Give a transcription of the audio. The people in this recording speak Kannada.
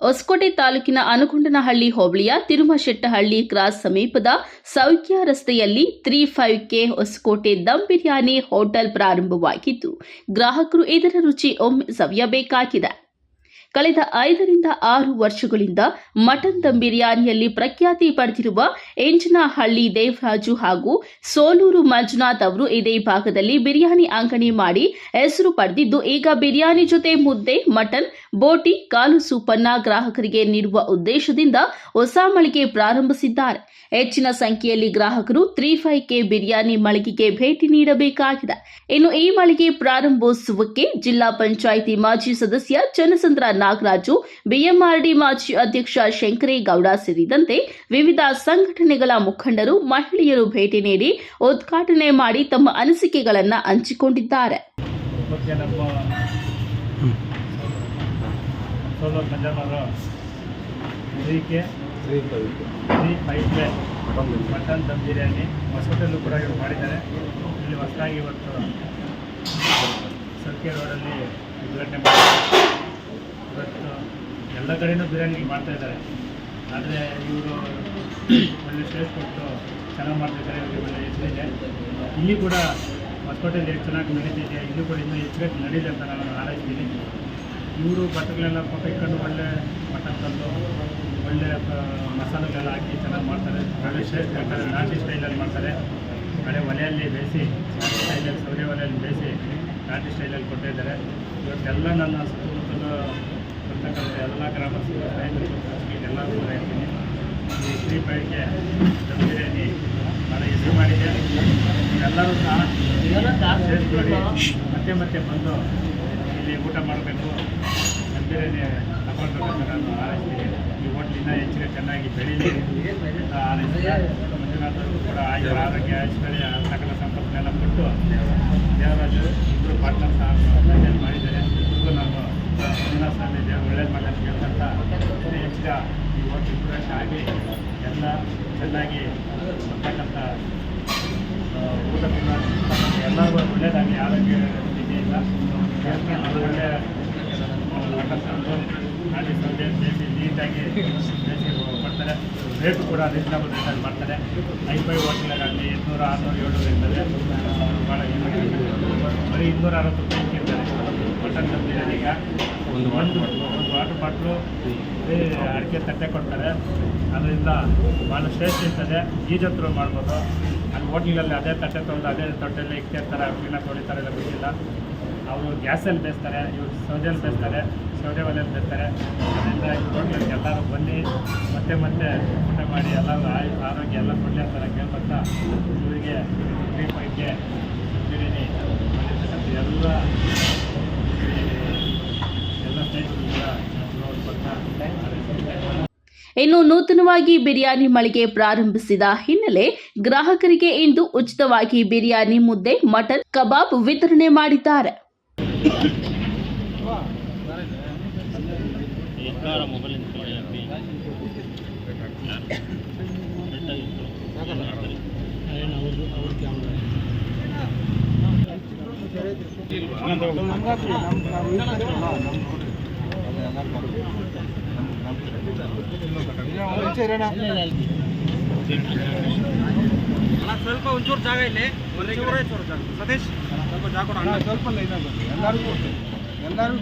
ಹೊಸಕೋಟೆ ತಾಲೂಕಿನ ಅನುಗುಂಡನಹಳ್ಳಿ ಹೋಬಳಿಯ ತಿರುಮಶೆಟ್ಟಹಳ್ಳಿ ಕ್ರಾಸ್ ಸಮೀಪದ ಸೌಖ್ಯ ರಸ್ತೆಯಲ್ಲಿ three five K Hoskote dum biryani hotel ಪ್ರಾರಂಭವಾಗಿದ್ದು, ಗ್ರಾಹಕರು ಇದರ ರುಚಿ ಒಮ್ಮೆ ಸವಿಯಬೇಕಾಗಿದೆ. ಕಳೆದ ಐದರಿಂದ ಆರು ವರ್ಷಗಳಿಂದ ಮಟನ್ ದಮ್ ಬಿರಿಯಾನಿಯಲ್ಲಿ ಪ್ರಖ್ಯಾತಿ ಪಡೆದಿರುವ ಎಂಜನಹಳ್ಳಿ ದೇವರಾಜು ಹಾಗೂ ಸೋಲೂರು ಮಂಜುನಾಥ್ ಅವರು ಇದೇ ಭಾಗದಲ್ಲಿ ಬಿರಿಯಾನಿ ಅಂಗಡಿ ಮಾಡಿ ಹೆಸರು ಪಡೆದಿದ್ದು, ಈಗ ಬಿರಿಯಾನಿ ಜೊತೆ ಮುದ್ದೆ, ಮಟನ್, ಬೋಟಿ, ಕಾಲು ಸೂಪನ್ನ ಗ್ರಾಹಕರಿಗೆ ನೀಡುವ ಉದ್ದೇಶದಿಂದ ಹೊಸ ಮಳಿಗೆ ಪ್ರಾರಂಭಿಸಿದ್ದಾರೆ. ಹೆಚ್ಚಿನ ಸಂಖ್ಯೆಯಲ್ಲಿ ಗ್ರಾಹಕರು ತ್ರೀ ಫೈವ್ ಕೆ ಬಿರಿಯಾನಿ ಮಳಿಗೆಗೆ ಭೇಟಿ ನೀಡಬೇಕಾಗಿದೆ. ಇನ್ನು ಈ ಮಳಿಗೆ ಪ್ರಾರಂಭೋತ್ಸವಕ್ಕೆ ಜಿಲ್ಲಾ ಪಂಚಾಯಿತಿ ಮಾಜಿ ಸದಸ್ಯ ಚನ್ನಸಂದ್ರ ನಾಗರಾಜು, ಬಿಎಂಆರ್ಡಿ ಮಾಜಿ ಅಧ್ಯಕ್ಷ ಶಂಕರೇಗೌಡ ಸೇರಿದಂತೆ ವಿವಿಧ ಸಂಘಟನೆಗಳ ಮುಖಂಡರು, ಮಹಿಳೆಯರು ಭೇಟಿ ನೀಡಿ ಉದ್ಘಾಟನೆ ಮಾಡಿ ತಮ್ಮ ಅನಿಸಿಕೆಗಳನ್ನು ಹಂಚಿಕೊಂಡಿದ್ದಾರೆ. ಮಟನ್ ದಮ್ ಬಿರಿಯಾನಿ ಹೊಸಕೋಟೆಲ್ಲೂ ಕೂಡ ಇವ್ರು ಮಾಡಿದ್ದಾರೆ. ಇಲ್ಲಿ ಹೊಸದಾಗಿ ಇವತ್ತು ಸರ್ಕೆ ರೋಡಲ್ಲಿ ಉದ್ಘಾಟನೆ ಮಾಡಿದ್ದಾರೆ ಇವತ್ತು ಎಲ್ಲ ಕಡೆಯೂ ಬಿರಿಯಾನಿ ಮಾಡ್ತಾ ಇದ್ದಾರೆ. ಆದರೆ ಇವರು ಒಳ್ಳೆ ಟೇಸ್ಟ್ ಕೊಟ್ಟು ಚೆನ್ನಾಗಿ ಮಾಡ್ತಿದ್ದಾರೆ ಇವ್ರಿಗೆ ಒಳ್ಳೆ ಹೆಸರಿದೆ. ಇಲ್ಲಿ ಕೂಡ ಹೊಸಕೋಟೆಯಲ್ಲಿ ಎಷ್ಟು ಚೆನ್ನಾಗಿ ನಡೀತಿದೆ, ಇಲ್ಲಿ ಕೂಡ ಇನ್ನೂ ಹೆಚ್ಚು ನಡೀಲಿ ಅಂತ ನಾನು ಹಾರೈಸ್ತೀನಿ ಇವರು ಬಟ್ಟೆಗಳೆಲ್ಲ ಪಾಪ ಇಟ್ಕೊಂಡು ಒಳ್ಳೆ ಮಟನ್ ತಂದು, ಒಳ್ಳೆ ಮಸಾಲೆಗಳೆಲ್ಲ ಹಾಕಿ ಚೆನ್ನಾಗಿ ಮಾಡ್ತಾರೆ. ಒಳ್ಳೆ ಶೇ- ನಾಟಿ ಸ್ಟೈಲಲ್ಲಿ ಮಾಡ್ತಾರೆ. ಕಡೆ ಒಲೆಯಲ್ಲಿ ಬೇಯಿಸಿ ಸ್ಟೈಲಲ್ಲಿ, ಸೌದೆ ಒಲೆಯಲ್ಲಿ ಬೇಯಿಸಿ ನಾಟಿ ಸ್ಟೈಲಲ್ಲಿ ಕೊಟ್ಟಿದ್ದಾರೆ ಇವತ್ತೆಲ್ಲ ನನ್ನ ಸುತ್ತಮುತ್ತಲು ಬರ್ತಕ್ಕಂಥ ಎಲ್ಲ ಗ್ರಾಮಸ್ಥರು ರೈತರು ಎಲ್ಲರೂ ಇರ್ತೀನಿ ಈ ಶ್ರೀ ದಮ್ ಬಿರಿಯಾನಿ ಭಾಳ ಹೆಸರು ಮಾಡಿದೆ. ಎಲ್ಲರೂ ಸಹ ನೋಡಿ ಮತ್ತೆ ಮತ್ತೆ ಬಂದು ಇಲ್ಲಿ ಊಟ ಮಾಡಬೇಕು. ಬಿರಿಯಾನಿ ತಗೊಳ್ಬೇಕಂತ ನಾನು ಆರೈಸ್ತೀನಿ. ಈ ಹೋಟ್ಲಿನ ಹೆಚ್ಚಿಗೆ ಚೆನ್ನಾಗಿ ಬೆಳೀಲಿ. ಅಂತ ಹಾರೈಸ್ತೀನಿ ಮಂಜುನಾಥ್ ಅವರು ಕೂಡ ಆಯುರ ಆರೋಗ್ಯ ಐಶ್ವರ್ಯ ಸಕಲ ಸಂಪತ್ತನ್ನೆಲ್ಲ ಕೊಟ್ಟು ದೇವರಾಜರು ಇಬ್ಬರು ಪಾರ್ಟ್ನರ್ ಸಹ ಮಾಡಿದ್ದಾರೆ. ಸ್ವಾಮಿ ದೇವ ಒಳ್ಳೇದು ಮಾಡಕ್ಕೆ ಅಂತ ಹೆಚ್ಚಿಗೆ ಈ ಹೋಟ್ಲ್ ಕೂಡ ಆಗಿ ಎಲ್ಲ ಚೆನ್ನಾಗಿ ಬರ್ತಕ್ಕಂಥ ಊಟ ಎಲ್ಲರಿಗೂ ಒಳ್ಳೆಯದಾಗಲಿ ಆರೋಗ್ಯ ಸ್ಥಿತಿಯಿಂದ ಒಳ್ಳೆಯ ನಾಟಿ ಸೌದೆ ಬೇಯಿಸಿ ನೀಟಾಗಿ ಬೇಯಿಸಿ ಮಾಡ್ತಾರೆ. ರೇಟು ಕೂಡ ರೀಸನಬಲ್ ರೇಟಲ್ಲಿ ಮಾಡ್ತಾರೆ. ಐ ಫೈ ಹೋಟ್ಲಾಗಲಿ ಎಂಟುನೂರ ಆರುನೂರು, ಏಳ್ನೂರು ಇರ್ತದೆ. ಭಾಳ ಬರೀ ಇನ್ನೂರ ಅರವತ್ತು ರೂಪಾಯಿ ಇರ್ತಾರೆ ಮಟನ್ ಬಿರಿಯಾನಿಗೆ ಒಂದು ಒಂದು ವಾಟರ್ ಬಾಟ್ಲು ಅಡಿಕೆ ತಟ್ಟೆ ಕೊಡ್ತಾರೆ. ಅದರಿಂದ ಭಾಳ ಶ್ರೇಷ್ಠ ಇರ್ತದೆ. ಈಜತ್ರ ಮಾಡ್ಬೋದು. ಅಲ್ಲಿ ಹೋಟ್ಲಲ್ಲಿ ಅದೇ ತಟ್ಟೆ ತೊಳೆದು ಅದೇ ತಟ್ಟೆಯಲ್ಲಿ ಇಕ್ಕಿರ್ತಾರೆ ಕ್ಲೀನಾಗಿ ತೊಳಿತಾರೆ ಇಲ್ಲ ಗೊತ್ತಿಲ್ಲ. ಅವರು ಗ್ಯಾಸಲ್ಲಿ ಬೇಯಿಸ್ತಾರೆ, ಇವ್ರು ಸೌದೆಯಲ್ಲಿ ಬೇಯಿಸ್ತಾರೆ ಸೌದೆ ಒಲೆಯಲ್ಲಿ ಬೇಯಿಸ್ತಾರೆ. ಅದರಿಂದ ಹೋಟ್ಲಲ್ಲಿ ಎಲ್ಲರೂ ಬನ್ನಿ, ಮತ್ತೆ ಮತ್ತೆ ಊಟ ಮಾಡಿ, ಎಲ್ಲರೂ ಆರೋಗ್ಯ ಎಲ್ಲ ಒಳ್ಳೆ ಅಂತ ಕೇಳ್ಕೊತಾ ಇವರಿಗೆ ಟ್ರೀಟ್ಮೆಂಟ್ಗೆ ಬಿರಿಯಾನಿ ಮಾಡಿರ್ತಕ್ಕಂಥ ಎಲ್ಲ ಎಲ್ಲ ಸ್ನೇಹಿತರು ಕೂಡ ನಾನು ಕೊಡ್ತಾ ಹಾರೈಸ್ತೀನಿ. ಇನ್ನು ನೂತನವಾಗಿ ಬಿರಿಯಾನಿ ಮಳಿಗೆ ಪ್ರಾರಂಭಿಸಿದ ಹಿನ್ನೆಲೆ ಗ್ರಾಹಕರಿಗೆ ಇಂದು ಉಚಿತವಾಗಿ ಬಿರಿಯಾನಿ ಮುದ್ದೆ, ಮಟನ್, ಕಬಾಬ್ ವಿತರಣೆ ಮಾಡಿದ್ದಾರೆ. ಸ್ವಲ್ಪ ಒಂಚೂರು ಜಾಗ ಇಲ್ಲಿ. ಒಂಚೂರೇ ಚೂರು ಜಾಗ. ಸತೀಶ್, ಸ್ವಲ್ಪ ಜಾಗ ಕೊಡ ಸ್ವಲ್ಪ ಲೈನ್ ಎಲ್ಲರಿಗೂ ಕೊಡ್ತೀನಿ. ಎಲ್ಲರಿಗೂ